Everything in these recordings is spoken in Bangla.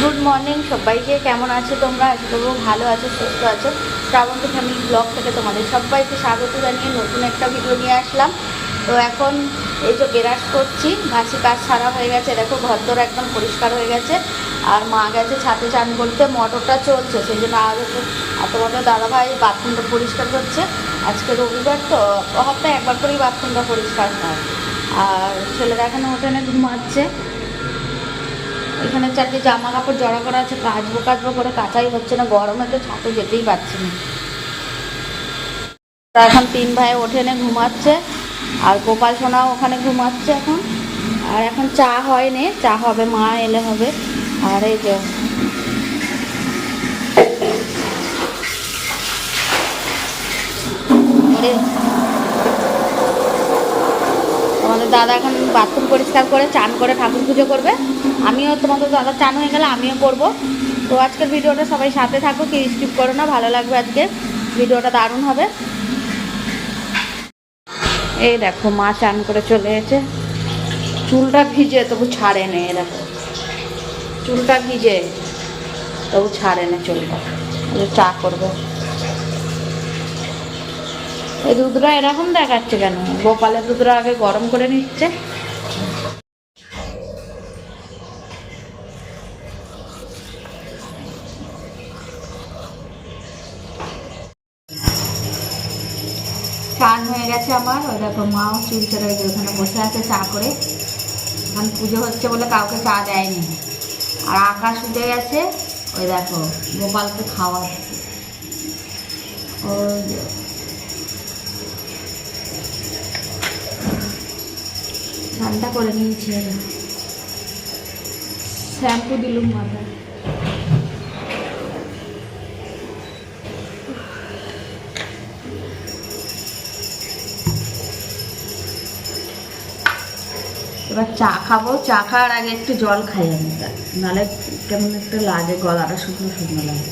গুড মর্নিং, সবাইকে কেমন আছো তোমরা? আশা করব ভালো আছো, সুস্থ আছো। শ্রাবন্তী ফ্যামিলি ব্লগ থেকে তোমাদের সবাইকে স্বাগত জানিয়ে নতুন একটা ভিডিও নিয়ে আসলাম। তো এখন এই যে বেরাস করছি, ঘাসি কাজ সারা হয়ে গেছে। দেখো ঘরদোর একদম পরিষ্কার হয়ে গেছে। আর মা গেছে ছাতে চান করতে, মোটরটা চলছে, সেই জন্য একটু আর তোমাদের দাদাভাই বাথরুমটা পরিষ্কার করছে। আজকে রবিবার তো হপ্তাহে একবার করেই বাথরুমটা পরিষ্কার হয়। আর ছেলেরা এখানে হোটেলে ঘুমাচ্ছে। এখানে চারটে জামা কাপড় জড়া করা আছে, কাচবো কাচবো করে কাচাই হচ্ছে না, গরমে তো ছাতে যেতেই পারছি না। এখন তিন ভাই ওঠেনে ঘুমাচ্ছে, আর গোপাল সোনাও ওখানে ঘুমাচ্ছে এখন। আর এখন চা হয়নি, চা হবে, মা এলে হবে। আর এই যে তোমাদের দাদা এখন বাথরুম পরিষ্কার করে চান করে ঠাকুর পুজো করবে। আমিও তোমাদের দাদা চান হয়ে গেলে আমিও করব। তো আজকের ভিডিওটা সবাই সাথে থাকো কি স্কিপ করো না, ভালো লাগবে আজকে। ভিডিওটা দারুণ হবে। এই দেখো, মা চান করে চলে এসেছে। চুলটা ভিজে, তবু ছাড়ে নে দেখো। চুলটা ভিজে, তবু ছাড়ে নে চুলটা। চা করবে। এই দুধটা এরকম দেখাচ্ছে কেন? গোপালের দুধটা আগে গরম করে নিচ্ছে। চান হয়ে গেছে আমার। ওই দেখো মাও চুল চড়ে ওখানে বসে আছে চা করে। এখন পুজো হচ্ছে বলে কাউকে চা দেয়নি। আর আকাশ উঠে গেছে। ওই দেখো গোপালকে খাওয়াচ্ছে। ওই স্নানটা করে নিয়েছি। শ্যাম্পু দিলুম মাথায়। এবার চা খাব। চা খাওয়ার আগে একটু জল খাই আমি। নাহলে কেমন একটা লাগে, গলাটা শুকনো শুকনো লাগে।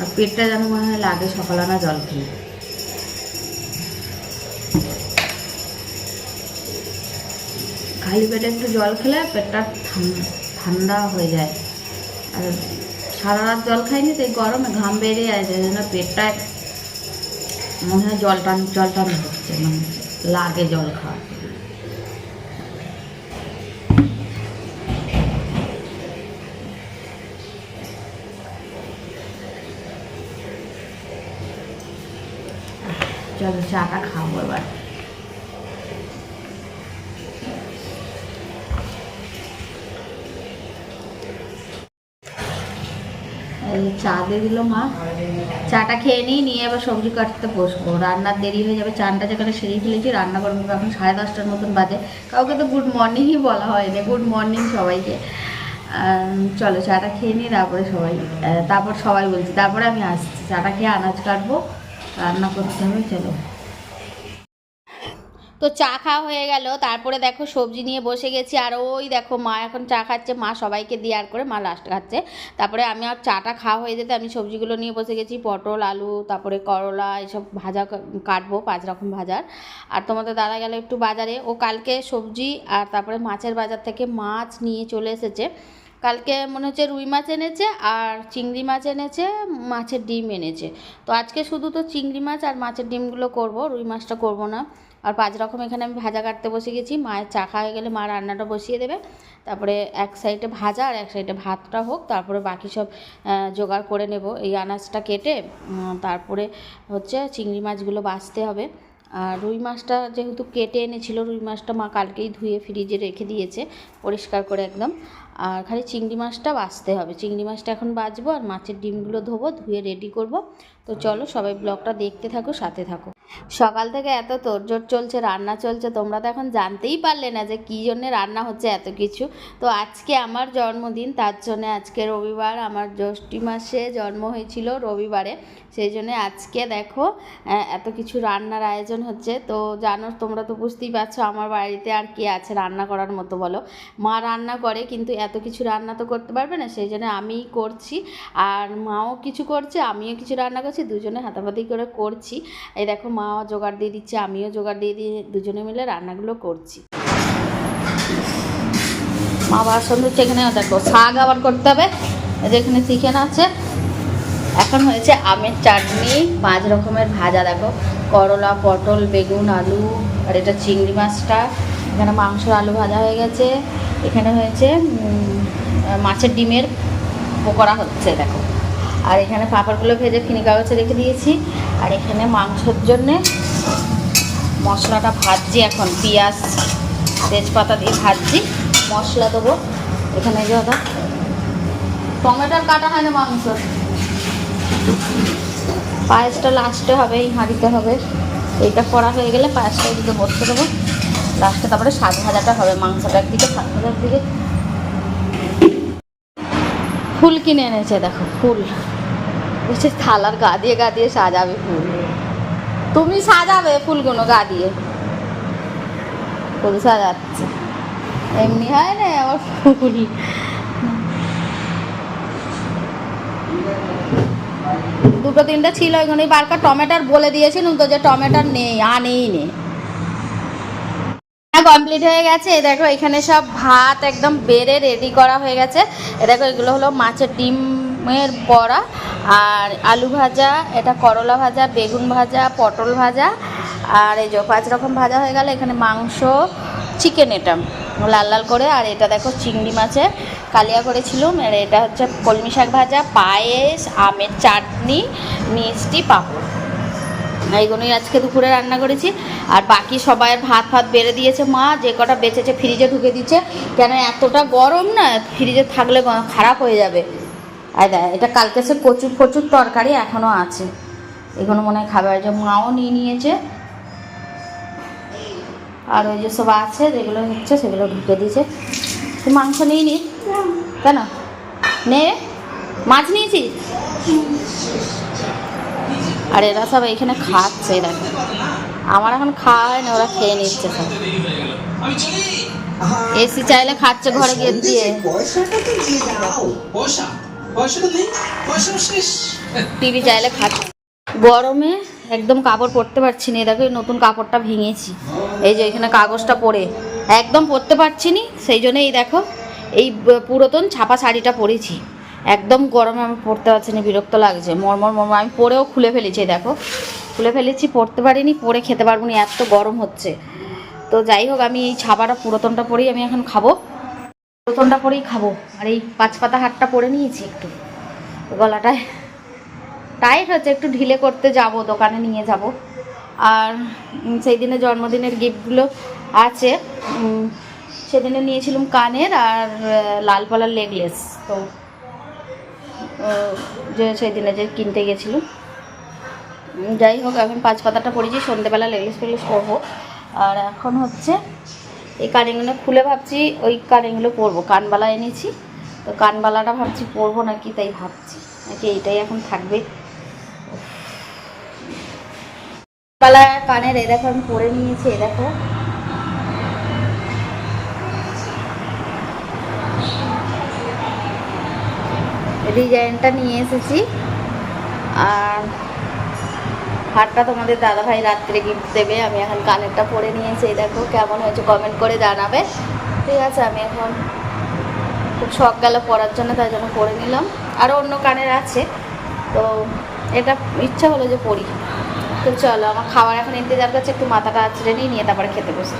আর পেটটা যেন মনে হয় লাগে, সকালবেলা জল খেয়ে খালি পেটে একটু জল খেলে পেটটা ঠান্ডা হয়ে যায়। আর সারা রাত জল খাইনি, তো এই গরমে ঘাম বেরিয়ে যায় সেই জন্য পেটটা মনে হয় জল টান জল টান হচ্ছে মানে লাগে জল খাওয়া চলো চাটা খাব এবার। চা দিয়ে দিল, মা। চাটা খেয়ে নিই নিয়ে এবার সবজি কাটতে বসবো। রান্নার দেরি হয়ে যাবে, চানটা যেখানে সেরেই ফেলেছি, রান্না করব এখন সাড়ে দশটার মতন বাজে। কাউকে তো গুড মর্নিংই বলা হয়নি গুড মর্নিং সবাইকে। চলো চাটা খেয়ে নিই তারপরে সবাই তারপর সবাই বলছি, তারপরে আমি আসছি। চাটা খেয়ে আনাজ কাটবো, রান্না করতে হবে, চলো। তো চা খাওয়া হয়ে গেল। তারপরে দেখো সবজি নিয়ে বসে গেছি। আর ওই দেখো মা এখন চা খাচ্ছে। মা সবাইকে দিয়ে আর করে মা লাস্ট খাচ্ছে। তারপরে আমি আর চাটা খাওয়া হয়ে যেতে আমি সবজিগুলো নিয়ে বসে গেছি। পটল, আলু, তারপরে করলা এসব ভাজা কাটবো, পাঁচ রকম ভাজার। আর তোমাদের দাদা গেল একটু বাজারে। ও কালকে সবজি আর তারপরে মাছের বাজার থেকে মাছ নিয়ে চলে এসেছে। কালকে মনে হচ্ছে রুই মাছ এনেছে আর চিংড়ি মাছ এনেছে, মাছের ডিম এনেছে। তো আজকে শুধু তো চিংড়ি মাছ আর মাছের ডিমগুলো করব, রুই মাছটা করব না। আর পাঁচ রকম এখানে আমি ভাজা কাটতে বসে গেছি। মায়ের চা খাওয়া হয়ে গেলে মা রান্নাটা বসিয়ে দেবে। তারপরে এক সাইডে ভাজা আর এক সাইডে ভাতটা হোক, তারপরে বাকি সব জোগাড় করে নেব। এই আনাজটা কেটে তারপরে হচ্ছে চিংড়ি মাছগুলো বাছতে হবে। আর রুই মাছটা যেহেতু কেটে এনেছিল, রুই মাছটা মা কালকেই ধুয়ে ফ্রিজে রেখে দিয়েছে, পরিষ্কার করে একদম। আর খালি চিংড়ি মাছটা বাছতে হবে। চিংড়ি মাছটা এখন বাছবো আর মাছের ডিমগুলো ধোবো, ধুয়ে রেডি করব। তো চলো সবাই ব্লগটা দেখতে থাকো, সাথে থাকো। সকাল থেকে এত তোড়জোড় চলছে, রান্না চলছে, তোমরা তো এখন জানতেই পারলে না যে কী জন্যে রান্না হচ্ছে এত কিছু। তো আজকে আমার জন্মদিন, তার জন্যে আজকে রবিবার, আমার জ্যৈষ্ঠী মাসে জন্ম হয়েছিল রবিবারে। সেই জন্যে আজকে দেখো এত কিছু রান্নার আয়োজন হচ্ছে। তো জানো, তোমরা তো বুঝতেই পারছ আমার বাড়িতে আর কে আছে রান্না করার মতো বলো। মা রান্না করে, কিন্তু এত কিছু রান্না তো করতে পারবে না, সেই জন্য আমিই করছি। আর মাও কিছু করছে, আমিও কিছু রান্না করছি। দুজনে হাতাপাতি করে করছি। এই দেখো, মা জোগাড় দিয়ে দিচ্ছে, আমিও জোগাড় দিয়ে দিয়ে দুজনে মিলে রান্নাগুলো করছি। মা বাসন ধুচ্ছে এখানে, দেখো, শাক আবার করতে হবে। এখানে চিকেন আছে। এখন হয়েছে আমের চাটনি, পাঁচ রকমের ভাজা, দেখো, করলা, পটল, বেগুন, আলু, আর এটা চিংড়ি মাছটা। এখানে মাংসর আলু ভাজা হয়ে গেছে। এখানে হয়েছে মাছের ডিমের পকোড়া হচ্ছে, দেখো। আর এখানে পাঁপড়গুলো ভেজে ফিনি কাগজে রেখে দিয়েছি। আর এখানে মাংসর জন্যে মশলাটা ভাজছি এখন, পেঁয়াজ, তেজপাতা দিয়ে ভাজছি, মশলা দেবো। এখানে যে ওটা টমেটোর কাটা হয় না মাংস পায়েসটা লাস্টে হবে, এই হাঁড়িতে হবে। এইটা করা হয়ে গেলে পায়েসটা এদিকে বসতে দেবো। লাস্টে তারপরে শাক ভাজাটা হবে, মাংসটা একদিকে শাক ভাজার দিকে। ফুল কিনে এনেছে, দেখো, ফুল। বলছে, থালার গা দিয়ে গা দিয়ে সাজাবে ফুল। তুমি সাজাবে ফুলগুলো গা দিয়ে? ফুল সাজাচ্ছে। এমনি হয় না আবার ফুল? দুটো তিনটে ছিল ওইখানে বারকার টমেটোর বলে দিয়েছিলাম তো যে টমেটোর নেই, আনেই নেই কমপ্লিট হয়ে গেছে। এ দেখো, এখানে সব ভাত একদম বেড়ে রেডি করা হয়ে গেছে। এ দেখো, এগুলো হলো মাছের ডিমের বড়া আর আলু ভাজা, এটা করলা ভাজা, বেগুন ভাজা, পটল ভাজা, আর এই যে পাঁচ রকম ভাজা হয়ে গেল, এখানে মাংস চিকেন এটা। লাল লাল করে, আর এটা দেখো চিংড়ি মাছের কালিয়া করেছিলাম, আর এটা হচ্ছে কলমি শাক ভাজা, পায়েস, আমের চাটনি, মিষ্টি, পাঁপড়। এইগুলোই আজকে দুপুরে রান্না করেছি। আর বাকি সবাই ভাত ফাত বেড়ে দিয়েছে মা, যে কটা বেঁচেছে ফ্রিজে ঢুকে দিচ্ছে। কেন এতটা গরম না, ফ্রিজে থাকলে খারাপ হয়ে যাবে। আর এটা কালকে সে কচুর প্রচুর তরকারি এখনও আছে। এগুলো মনে হয় খাবে। যে মাও নিয়ে নিয়েছে, আর ওই যে সব আছে, যেগুলো হচ্ছে সেগুলো ঢুকে দিয়েছে। তুই মাংস নিয়ে নি। কেন? নে। মাছ নিয়েছিস? আর এরা সব এখানে খাচ্ছে এরা আমার এখন খাওয়া হয় না ওরা খেয়ে নিচ্ছে সব। এসি চাইলে খাচ্ছে ঘরে গিয়ে দিয়ে। পয়সাটা তো দিয়ে দাও। পয়সা? টিভি চাইলে খাচ্ছে গরমে একদম কাপড় পরতে পারছি না দেখো নতুন কাপড়টা ভেঙেছি। এই যে এখানে কাগজটা পরে। একদম পরতে পারছি নি, সেই জন্য এই দেখো, এই পুরাতন ছাপা শাড়িটা পরেছি। একদম গরমে আমি পরতে পারছি না, বিরক্ত লাগছে, মরমর মরমর। আমি পরেও খুলে ফেলেছি দেখো। খুলে ফেলেছি, পরতে পারিনি, পরে খেতে পারব না, এত গরম হচ্ছে। তো যাই হোক, আমি এই ছাপাটা পুরাতনটা পরেই আমি এখন খাব। পুরাতনটা পরেই খাব। আর এই পাঁচ পাতা হাটটা পরে নিয়েছি একটু। গলাটায় টাইট হচ্ছে, একটু ঢিলে করতে যাব, দোকানে নিয়ে যাব। আর সেই দিনে জন্মদিনের গিফটগুলো আছে। সেদিনে নিয়েছিলাম কানের আর লাল পালার লেগলেস তো যে সেই দিনে যে কিনতে গেছিলাম। যাই হোক, এখন পাঁচ পাতাটা পড়েছি সন্ধেবেলা লেগলেস ফেগলেস করব আর এখন হচ্ছে এই কানেগুলো খুলে ভাবছি, ওই কানেগুলো পরবো। কানবালা এনেছি, তো কানবালাটা ভাবছি পরবো নাকি, তাই ভাবছি। নাকি এইটাই এখন থাকবে। কানবালা কানের এই দেখো আমি পরে নিয়েছি এই দেখো। ডিজাইনটা নিয়ে এসেছি। আর হারটা তোমাদের দাদাভাই রাত্রে গিফট দেবে, আমি এখন কানেরটা পরে নিয়েছি দেখো কেমন হয়েছে কমেন্ট করে জানাবে। ঠিক আছে, আমি এখন খুব শখ গেল পরার জন্য, তাই জন্য পরে নিলাম। আরও অন্য কানের আছে, তো এটা ইচ্ছা হলো যে পড়ি তো চলো, আমার খাবার এখন ইন্তজার করছে, একটু মাথাটা আছড়ে নিয়ে নিয়ে তারপরে খেতে বসে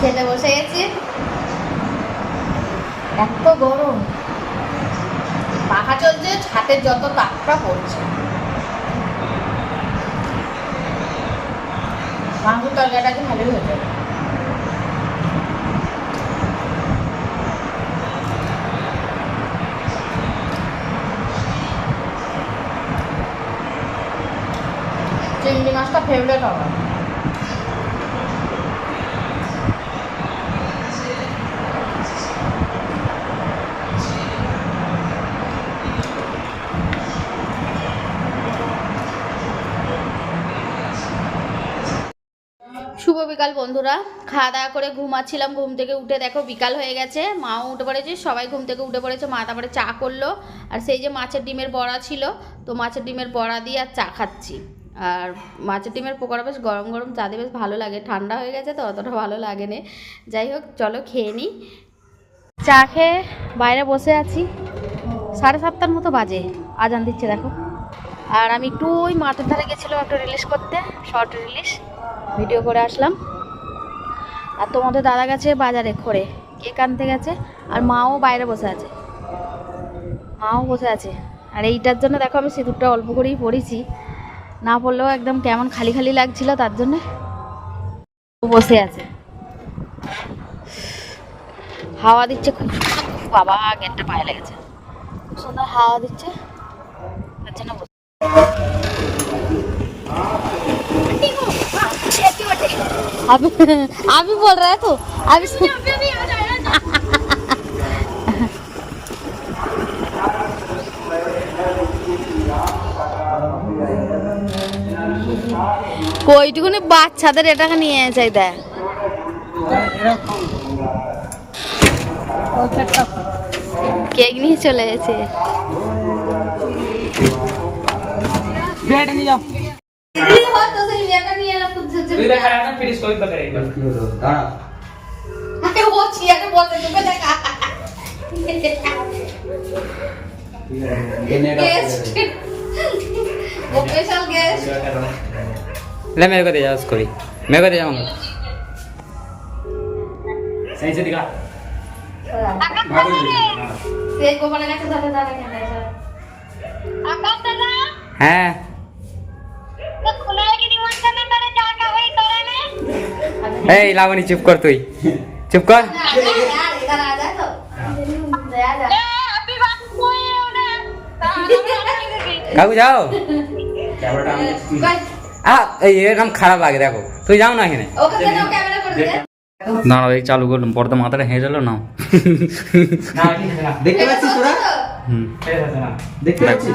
খেতে বসে গেছি। এত গরম। পাখা চলছে হাতের যত তাপটা পড়ছে। মাংস তরকারিটাকে ভালোই হয়ে যাবে চিংড়ি মাছটা ফেভারেট আমার শুভ বিকাল বন্ধুরা। খাওয়া দাওয়া করে ঘুমাচ্ছিলাম, ঘুম থেকে উঠে দেখো বিকাল হয়ে গেছে। মাও উঠে পড়েছে, সবাই ঘুম থেকে উঠে পড়েছে, মা তারপরে চা করল। আর সেই যে মাছের ডিমের বড়া ছিল, তো মাছের ডিমের বড়া দিয়ে আর চা খাচ্ছি। আর মাছের ডিমের পকোড়া বেশ গরম গরম, চা দিয়ে বেশ ভালো লাগে। ঠান্ডা হয়ে গেছে তো, অতটা ভালো লাগে না যাই হোক, চলো খেয়ে নিই চা খেয়ে বাইরে বসে আছি। সাড়ে সাতটার মতো বাজে, আজান দিচ্ছে দেখো। আর আমি একটু ওই মাঠের ধারে গেছিলাম একটা রিলিজ করতে, শর্ট রিলিজ ভিডিও করে আসলাম। আর তোমাদের দাদা গেছে বাজারে খড়ে। কেক আনতে গেছে? আর মাও বাইরে বসে আছে। মাও বসে আছে। আর এইটার জন্য দেখো আমি সিঁদুরটা অল্প করেই পড়েছি। না পড়লেও একদম কেমন খালি খালি লাগছিল তার জন্যে বসে আছে। হাওয়া দিচ্ছে খুব বাবা, গেটটা পায়ে লেগেছে। খুব সুন্দর হাওয়া দিচ্ছে। তার জন্য বসে अभी अभी बोल रहा है तू अभी কইটুকুনি বাচ্চাদের এটাকে নিয়ে যাই দেয় কেক নিয়ে চলে গেছে हो तो सही लिया कर नहीं है खुद से फिर हरा ना फिर इसको भी पकड़ेगा। दाना अरे वो चिया ने बोल दे को देखा। गेस्ट वो स्पेशल गेस्ट ले मेरे को दे जा उसको भी। मेरे को दे जाऊँगा। सही से दिखा। तेज को बनाना कैसा बता रहा है आकाश दादा हैं। এই লাবণী চুপ কর তুই। চুপ কর। কাকু যাও। এরকম খারাপ লাগে দেখো। তুই যাও না এখানে। দাঁড়াও এই চালু করলাম। পর্দা মাথাটা হেঁটে এলো না দেখতে পাচ্ছিস দেখতে পাচ্ছিস?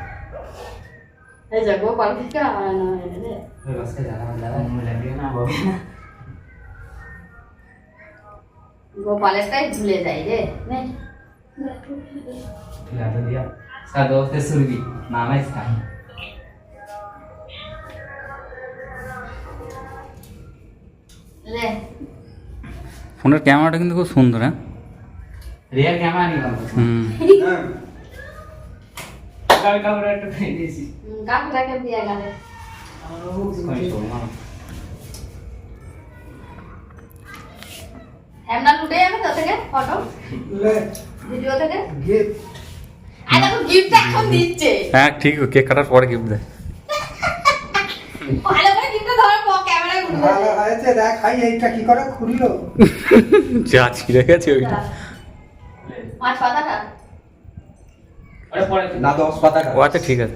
এই যে গোপাল থেকে আনা রে গোপালেরটাই ভুলে যাই রে নে खिला तो दिया इसका दोस्त है सुरभि नाम है इसका রে ফোনের ক্যামেরাটা কিন্তু খুব সুন্দর হ্যাঁ रियल कैमरा नहीं बनता হুম कभी कभी रेट पे देसी গেলে লুটে যাবে তো থেকে? ফটো ভিডিও থেকে কেক কাটার পরে গিফট এইটা কি করে ওইটা। না দশ আচ্ছা ঠিক আছে।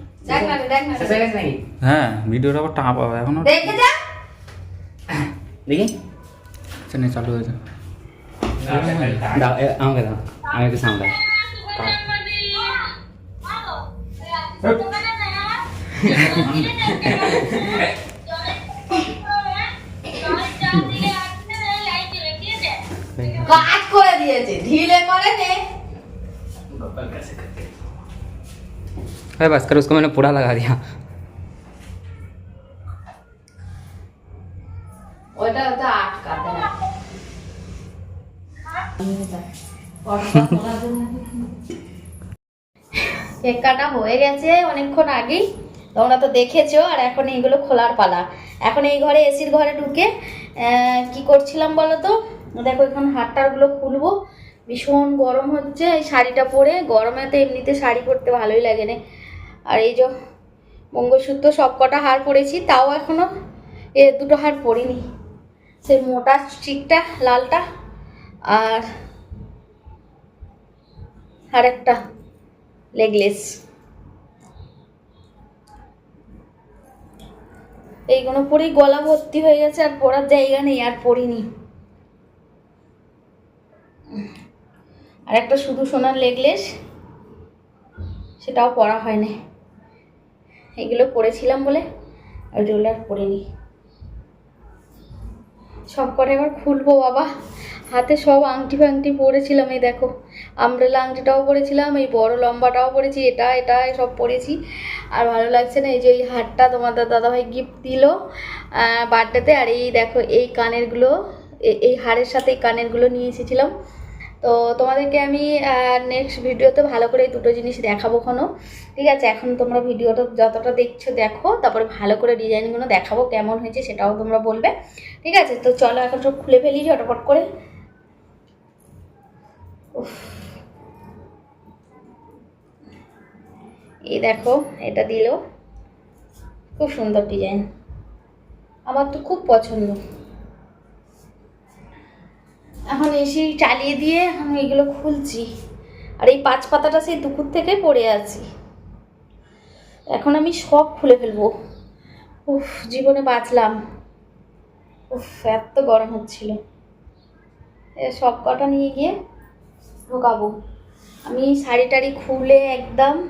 হ্যাঁ ভিডিওটা আবার টাপ পাবে এখন। দেখে যা। আচ্ছা, চালু হয়েছে আমাকে দাও। আমি একটু ঢিলে করে নে। अरे बस कर उसको मैंने पूरा लगा दिया ওটা ওটা আটকাতে না কেক কাটা হয়ে গেছে অনেকক্ষণ আগেই তোমরা তো দেখেছো আর এখন এইগুলো খোলার পালা এখন এই ঘরে এসির ঘরে ঢুকে আহ, কি করছিলাম বলো তো দেখো এখন হাটটারগুলো খুলবো ভীষণ গরম হচ্ছে এই শাড়িটা পরে গরমে তো এমনিতে শাড়ি পরতে ভালোই লাগে না আর এই যে মঙ্গলসূত্র সব কটা হার পরেছি তাও এখনও এ দুটো হার পরিনি সেই মোটা স্টিকটা, লালটা আর আর একটা লেগলেস। এইগুলো পরেই গলা ভর্তি হয়ে গেছে, আর পরার জায়গা নেই, আর পরিনি। আর একটা শুধু সোনার লেগলেস, সেটাও পরা হয়নি। এগুলো পরেছিলাম বলে ওগুলো আর পরিনি সব কটা এবার খুলবো বাবা। হাতে সব আংটি ফাংটি পরেছিলাম, এই দেখো। আমব্রেলা আংটিটাও পরেছিলাম, এই বড় লম্বাটাও পরেছি, এটা এটা সব পরেছি। আর ভালো লাগছে না, এই যে এই হারটা তোমাদের দাদাভাই গিফট দিল বার্থডেতে আর এই দেখো, এই কানেরগুলো এই হারের সাথে এই কানেরগুলো নিয়ে এসেছিলাম। তো তোমাদেরকে আমি নেক্সট ভিডিওতে ভালো করে এই দুটো জিনিস দেখাবো কোনো ঠিক আছে, এখন তোমরা ভিডিওটা যতটা দেখছ দেখো, তারপরে ভালো করে ডিজাইনগুলো দেখাবো কেমন হয়েছে সেটাও তোমরা বলবে। ঠিক আছে, তো চলো এখন সব খুলে ফেলি ঝটপট করে। এই দেখো, এটা দিল। খুব সুন্দর ডিজাইন। আমার তো খুব পছন্দ। এখন এসে চালিয়ে দিয়ে এখন এগুলো খুলছি। আর এই পাঁচ পাতাটা সেই দুপুর থেকে পড়ে আছি। এখন আমি সব খুলে ফেলব। উফ, জীবনে বাঁচলাম। উফ, এত গরম হচ্ছিল। সব কটা নিয়ে গিয়ে ঢোকাবো। আমি শাড়ি টাড়ি খুলে একদম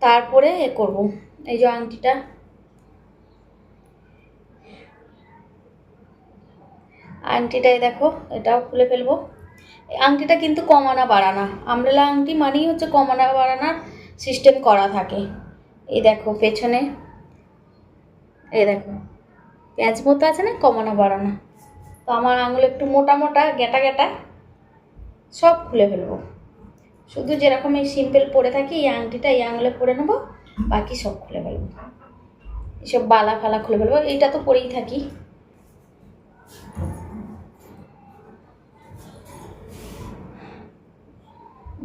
তারপরে এ করব। এই যে আংটিটা। আংটিটাই দেখো, এটাও খুলে ফেলব। আংটিটা কিন্তু কমানা বাড়ানা। আমরেলা আংটি মানেই হচ্ছে কমানা বাড়ানার সিস্টেম করা থাকে। এই দেখো, পেছনে। এই দেখো প্যাঁচ মতো আছে না, কমানা বাড়ানা। তো আমার আঙুল একটু মোটা মোটা গেটা গেটা সব খুলে ফেলব। শুধু যেরকম এই সিম্পল পরে থাকি, এই আংটিটা এই আঙুলে পরে নেব, বাকি সব খুলে ফেলব। এসব বালা ফালা খুলে ফেলব, এইটা তো পরেই থাকি।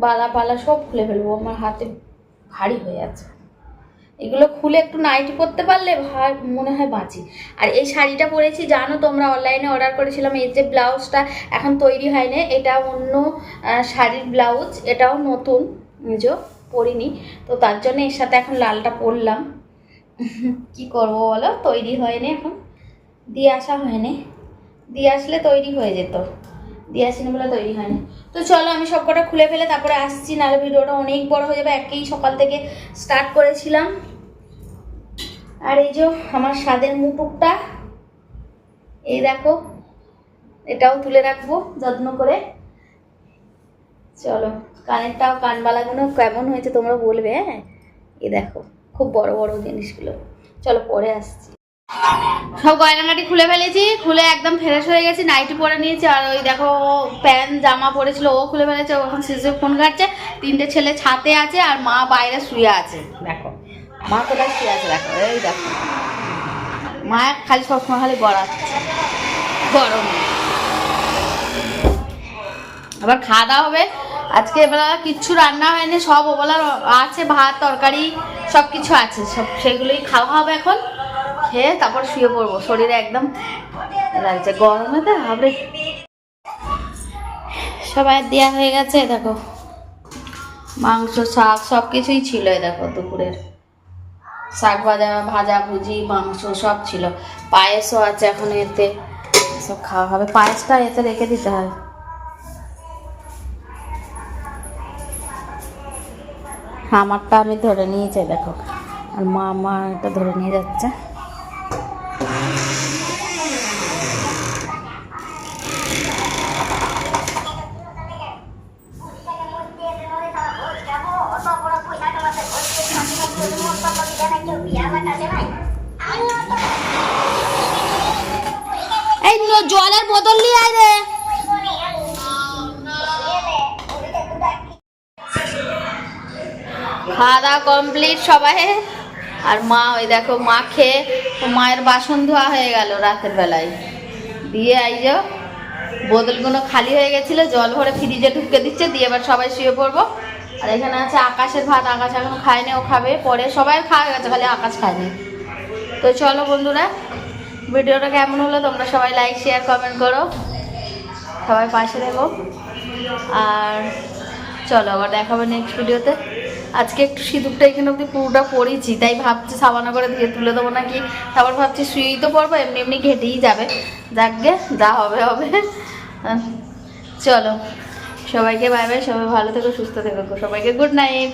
বালা পালা সব খুলে ফেলব, আমার হাতে ভারী হয়ে আছে। এগুলো খুলে একটু নাইটি পরতে পারলে ভার, মনে হয় বাঁচি। আর এই শাড়িটা পরেছি, জানো তোমরা অনলাইনে অর্ডার করেছিলাম, এই যে ব্লাউজটা এখন তৈরি হয়নি, এটা অন্য শাড়ির ব্লাউজ, এটাও নতুন নিজেও পরিনি। তো তার জন্য এর সাথে এখন লালটা পরলাম। কি করব বলো? তৈরি হয়নি এখন। দিয়ে আসা হয়নি। দিয়ে আসলে তৈরি হয়ে যেত। দিয়ে আসিনি বলে তৈরি হয়নি। তো চলো আমি সব কটা খুলে ফেলে তারপরে আসছি, নাহলে ভিডিওটা অনেক বড় হয়ে যাবে। একেই সকাল থেকে স্টার্ট করেছিলাম। আর এই যে আমার স্বাদের মুটুকটা এই দেখো, এটাও তুলে রাখব যত্ন করে। চলো, কানেরটাও, কানবালাগুলো কেমন হয়েছে তোমরা বলবে হ্যাঁ? এই দেখো, খুব বড় বড় জিনিসগুলো। চলো পরে আসছি। সব গয়নাগাটি খুলে ফেলেছি, খুলে একদম ফ্রেশ হয়ে গেছি নাইটি পরে নিয়েছি, আর ওই দেখো প্যান্ট জামা পরেছিল, ও খুলে ফেলেছে, ও এখন শিশু ফোন ঘাটছে, তিনটে ছেলে ছাতে আছে, আর মা বাইরে শুয়ে আছে। দেখো, মা কোথায় শুয়ে আছে দেখো, এই দেখো। মা খালি সবসময় খালি গড়াচ্ছে গরম। আবার খাওয়া দাওয়া হবে। আজকে এবেলা কিচ্ছু রান্না হয়নি, সব ওবেলা আছে, ভাত, তরকারি সব কিছু আছে, সব সেগুলোই খাওয়া হবে এখন। খেয়ে তারপর শুয়ে পড়ব। শরীরে একদম লাগছে। গরমে তো হবে সবাই দেওয়া হয়ে গেছে, দেখো। মাংস, শাক সব কিছুই ছিল দেখো দুপুরের। শাক ভাজা ভাজা, ভুজি, মাংস সব ছিল। পায়েসও আছে এখন এতে। সব খাওয়া হবে। পায়েসটা এতে রেখে দিতে হয়। আমারটা আমি ধরে নিয়েছি, দেখো। আর মা আমারটা ধরে নিয়ে যাচ্ছে এই ন- জলের বোতল নিয়ে আয় রে খাওয়া দাওয়া কমপ্লিট সবাই। আর মা, ওই দেখো মা খেয়ে মায়ের বাসন ধোয়া হয়ে গেল রাতের বেলায়। দিয়ে যে বোতলগুলো খালি হয়ে গেছিল, জল ভরে ফ্রিজে ঢুকে দিচ্ছে, দিয়ে এবার সবাই শুয়ে পড়ব। আর এখানে আছে আকাশের ভাত, আকাশ এখন খায়নি, ও খাবে, পরে সবাই খাওয়া গেছে, খালি আকাশ খায়নি। তো চলো বন্ধুরা, ভিডিওটা কেমন হলো তোমরা সবাই লাইক শেয়ার কমেন্ট করো। সবাই পাশে দেবো আর চলো, আবার দেখাবো নেক্সট ভিডিওতে আজকে একটু সিঁদুরটা এখানে অব্দি পুরোটা পরেছি, তাই ভাবছি সাবানা করে দিয়ে তুলে দেবো নাকি? তারপর ভাবছি শুয়েই তো পরবো এমনি এমনি ঘেটেই যাবে। যাকগে যা হবে হবে। চলো। সবাইকে বাই বাই সবাই ভালো থেকো, সুস্থ থেকো। সবাইকে গুড নাইট